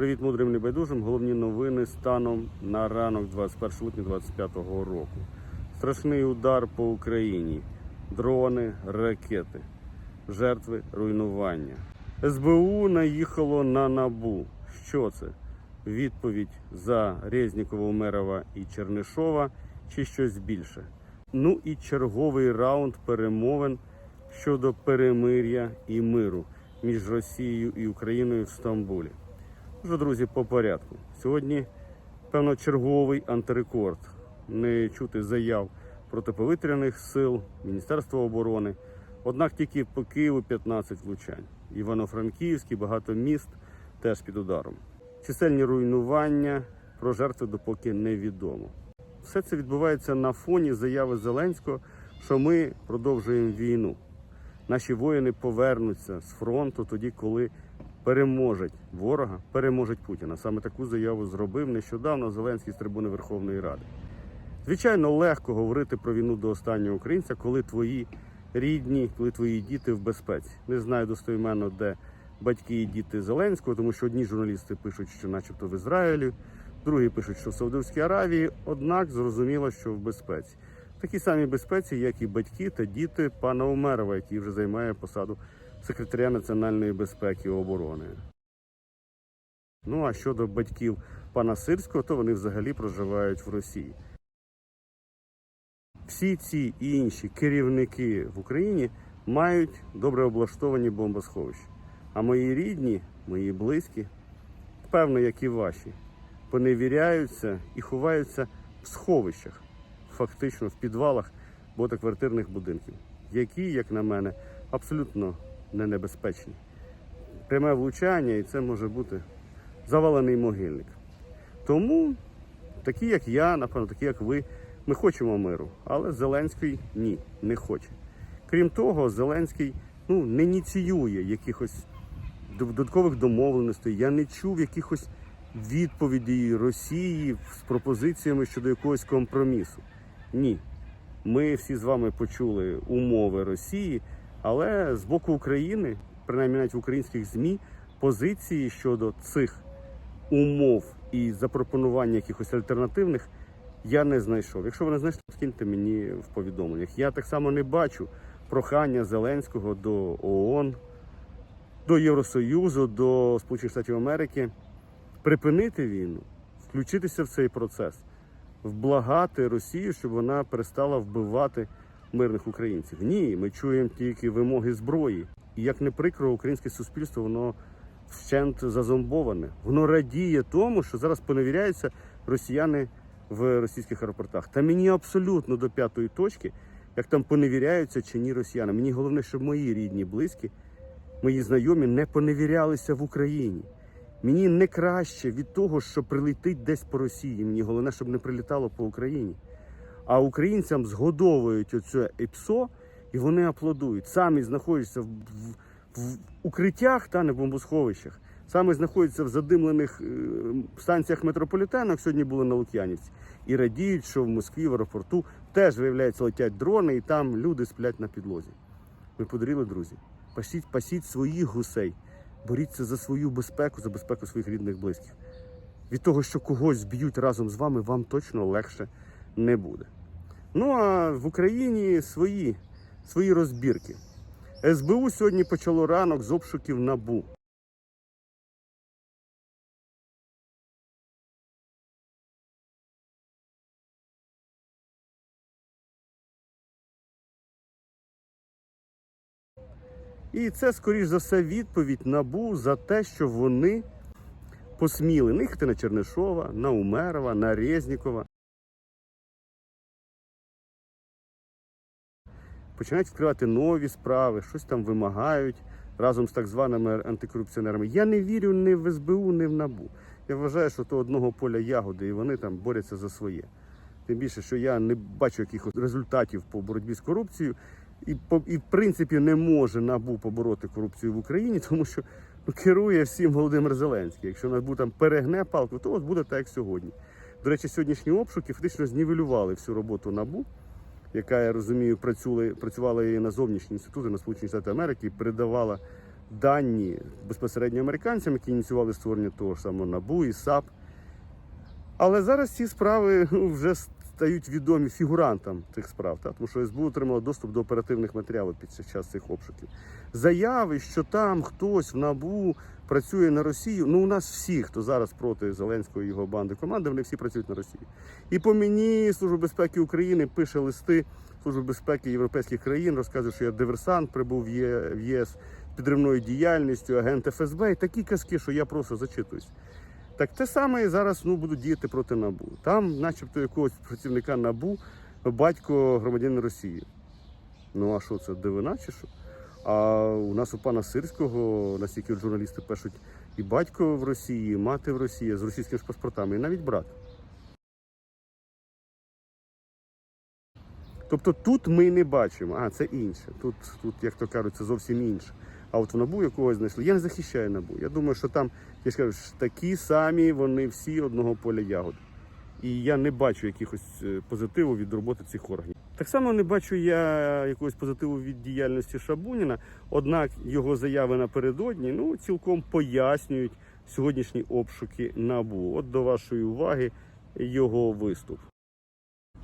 Привіт мудрим небайдужим. Головні новини станом на ранок 21 липня 2025 року. Страшний удар по Україні. Дрони, ракети, жертви, руйнування. СБУ наїхало на набу. Що це? Відповідь за Резнікова, Умерова і Чернишова чи щось більше? Ну і черговий раунд перемовин щодо перемир'я і миру між Росією і Україною в Стамбулі. Вже, друзі, по порядку. Сьогодні, певно, черговий антирекорд. Не чути заяв протиповітряних сил, Міністерства оборони. Однак тільки по Києву 15 влучань. Івано-Франківський, багато міст теж під ударом. Чисельні руйнування про жертви допоки невідомо. Все це відбувається на фоні заяви Зеленського, що ми продовжуємо війну. Наші воїни повернуться з фронту тоді, коли переможуть ворога, переможуть Путіна. Саме таку заяву зробив нещодавно Зеленський з трибуни Верховної Ради. Звичайно, легко говорити про війну до останнього українця, коли твої рідні, коли твої діти в безпеці. Не знаю достойменно, де батьки і діти Зеленського, тому що одні журналісти пишуть, що, начебто, в Ізраїлі, другі пишуть, що в Саудовській Аравії. Однак зрозуміло, що в безпеці. В такій самій безпеці, як і батьки та діти пана Умерова, який вже займає посаду секретаря національної безпеки і оборони. Ну а щодо батьків пана Сирського, то вони взагалі проживають в Росії. Всі ці і інші керівники в Україні мають добре облаштовані бомбосховища. А мої рідні, мої близькі, певно, як і ваші, поневіряються і ховаються в сховищах, фактично в підвалах багатоквартирних будинків, які, як на мене, абсолютно не небезпечні. Пряме влучання, і це може бути завалений могильник. Тому такі, як я, напевно, такі, як ви, ми хочемо миру, але Зеленський ні, не хоче. Крім того, Зеленський ну, не ініціює якихось додаткових домовленостей. Я не чув якихось відповідей Росії з пропозиціями щодо якогось компромісу. Ні. Ми всі з вами почули умови Росії, але з боку України, принаймні навіть в українських ЗМІ, позиції щодо цих умов і запропонування якихось альтернативних я не знайшов. Якщо ви не знайшли, то скиньте мені в повідомленнях. Я так само не бачу прохання Зеленського до ООН, до Євросоюзу, до Сполучених Штатів Америки припинити війну, включитися в цей процес, вблагати Росію, щоб вона перестала вбивати мирних українців. Ні, ми чуємо тільки вимоги зброї. І як не прикро, українське суспільство воно вщент зазомбоване. Воно радіє тому, що зараз поневіряються росіяни в російських аеропортах. Та мені абсолютно до п'ятої точки, як там поневіряються чи ні росіяни. Мені головне, щоб мої рідні, близькі, мої знайомі не поневірялися в Україні. Мені не краще від того, що прилетить десь по Росії. Мені головне, щоб не прилітало по Україні. А українцям згодовують оце ЕПСО, і вони аплодують. Самі знаходяться в, в, в укриттях та не бомбосховищах. Саме знаходяться в задимлених е, станціях метрополітену, як сьогодні були на Лук'янівці, і радіють, що в Москві в аеропорту теж виявляється летять дрони, і там люди сплять на підлозі. Ми подарили, друзі. Пасіть, пасіть своїх гусей, боріться за свою безпеку, за безпеку своїх рідних близьких. Від того, що когось зб'ють разом з вами, вам точно легше не буде. Ну а в Україні свої, свої розбірки. СБУ сьогодні почало ранок з обшуків набу. І це, скоріш за все, відповідь набу за те, що вони посміли нихати на Чернишова, на Умерова, на Резнікова. Починають відкривати нові справи, щось там вимагають разом з так званими антикорупціонерами. Я не вірю ні в СБУ, ні в НАБУ. Я вважаю, що то одного поля ягоди, і вони там борються за своє. Тим більше, що я не бачу якихось результатів по боротьбі з корупцією. І, по- і в принципі не може НАБУ побороти корупцію в Україні, тому що ну, керує всім Володимир Зеленський. Якщо НАБУ там перегне палку, то от буде так, як сьогодні. До речі, сьогоднішні обшуки фактично знівелювали всю роботу НАБУ, яка, я розумію, працювала, працювала і на зовнішні інститути, на Сполучені Штати Америки, і передавала дані безпосередньо американцям, які ініціювали створення того ж самого НАБУ і САП. Але зараз ці справи ну, вже стають відомі фігурантам цих справ, так? тому що СБУ отримало доступ до оперативних матеріалів під час цих обшуків. Заяви, що там хтось в НАБУ працює на Росію. Ну, у нас всі, хто зараз проти Зеленського і його банди команди, вони всі працюють на Росії. І по мені Служба безпеки України пише листи Служби безпеки європейських країн, розказує, що я диверсант, прибув в ЄС підривною діяльністю, агент ФСБ, і такі казки, що я просто зачитуюсь. Так те саме і зараз ну, будуть діяти проти НАБУ. Там, начебто, якогось працівника НАБУ батько громадянин Росії. Ну а що це дивина чи що? А у нас у пана Сирського, настільки от журналісти пишуть, і батько в Росії, і мати в Росії з російськими ж паспортами, і навіть брат. Тобто тут ми не бачимо, а це інше. Тут, тут, як то кажуть, це зовсім інше. А от в набу якогось знайшли. Я не захищаю набу. Я думаю, що там, я ж кажу, такі самі вони всі одного поля ягод. І я не бачу якихось е, позитиву від роботи цих органів. Так само не бачу я якогось позитиву від діяльності Шабуніна, однак його заяви напередодні ну, цілком пояснюють сьогоднішні обшуки набу. От до вашої уваги його виступ.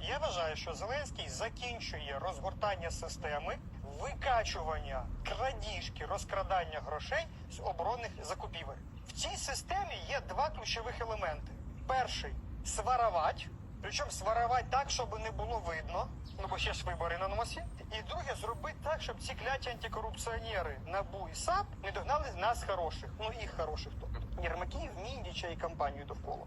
Я вважаю, що Зеленський закінчує розгортання системи викачування крадіжки, розкрадання грошей з оборонних закупівель. В цій системі є два ключових елементи: перший сваровать, причому сваровать так, щоб не було видно, ну бо ще ж вибори на носі. І друге, зробити так, щоб ці кляті антикорупціонери НАБУ і САП не догнали нас хороших, ну їх хороших, тобто Єрмаків, Міндіча і компанію довкола.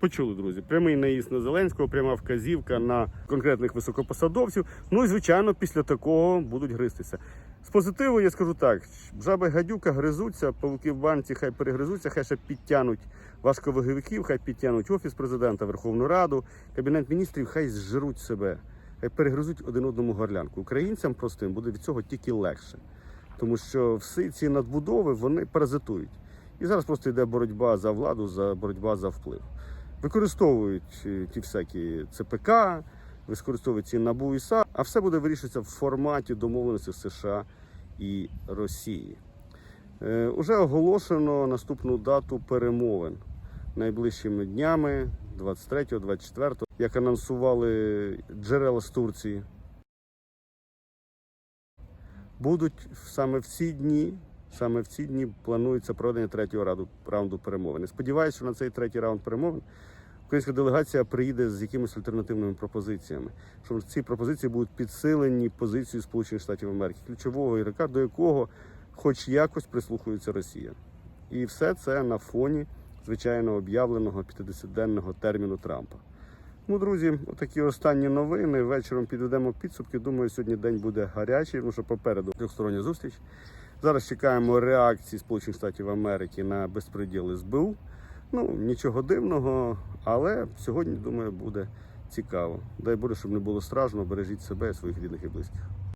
Почули, друзі, прямий наїзд на Зеленського, пряма вказівка на конкретних високопосадовців. Ну і звичайно, після такого будуть гристися. З позитиву я скажу так: жаби гадюка гризуться, павуки в банці хай перегризуться, хай ще підтягнуть важковаговиків, хай підтягнуть офіс президента, Верховну Раду, кабінет міністрів, хай зжируть себе, хай перегризуть один одному горлянку. Українцям простим буде від цього тільки легше, тому що всі ці надбудови вони паразитують. І зараз просто йде боротьба за владу, за боротьба за вплив використовують е, ті всякі ЦПК, використовують ці НАБУ і СА, а все буде вирішуватися в форматі домовленості США і Росії. Е, уже оголошено наступну дату перемовин найближчими днями, 23-24, як анонсували джерела з Турції. Будуть саме в ці дні Саме в ці дні планується проведення третього раунду, перемовин. Сподіваюся, що на цей третій раунд перемовин українська делегація приїде з якимись альтернативними пропозиціями. Що ці пропозиції будуть підсилені позицією Сполучених Штатів Америки, ключового ігрока, до якого хоч якось прислухається Росія. І все це на фоні звичайно об'явленого 50-денного терміну Трампа. Ну, друзі, отакі останні новини. Вечором підведемо підсумки. Думаю, сьогодні день буде гарячий, тому що попереду трьохстороння зустріч. Зараз чекаємо реакції Сполучених Штатів Америки на безпреділ СБУ. Ну, нічого дивного, але сьогодні, думаю, буде цікаво. Дай Боже, щоб не було страшно, бережіть себе, своїх рідних і близьких.